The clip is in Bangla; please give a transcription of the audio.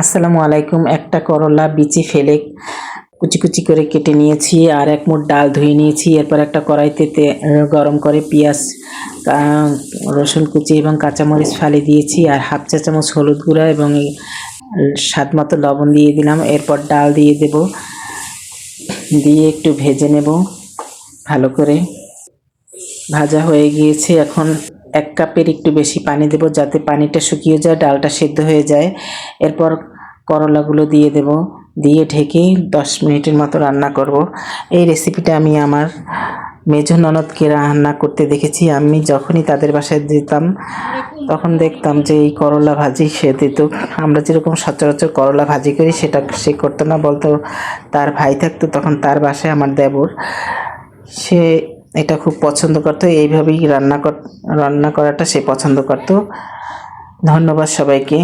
আসসালামু আলাইকুম। একটা করলা বিচি ফেলে কুচি কুচি করে কেটে নিয়েছি আর এক মুঠ ডাল ধুয়ে নিয়েছি। এরপর একটা কড়াইতে গরম করে পেঁয়াজ রসুন কুচি এবং কাঁচামরিচ ফালি দিয়েছি আর হাফ চা চামচ হলুদ গুঁড়া এবং স্বাদ মতো লবণ দিয়ে দিলাম। এরপর ডাল দিয়ে দেব। দিয়ে একটু ভেজে নেব ভালো করে। ভাজা হয়ে গিয়েছে। এখন এক কাপের একটু বেশি পানি দেব, যাতে পানিটা শুকিয়ে যায়, ডালটা সেদ্ধ হয়ে যায়। এরপর করলাগুলো দিয়ে দেব, দিয়ে ঢেকে দশ মিনিটের মতো রান্না করব। এই রেসিপিটা আমি আমার মেজো ননদকে রান্না করতে দেখেছি। আমি যখনই তাদের বাসায় যেতাম, তখন দেখতাম যে এই করলা ভাজি সে দিত। আমরা যেরকম সচরাচর করলা ভাজি করি, সেটা সে করতো না, বলতো, তার ভাই থাকতো তখন তার বাসায় আমার দেবর। সে এটা খুব পছন্দ করতো এইভাবেই রান্না কর রান্না করাটা সে পছন্দ করতো। ধন্যবাদ সবাইকে।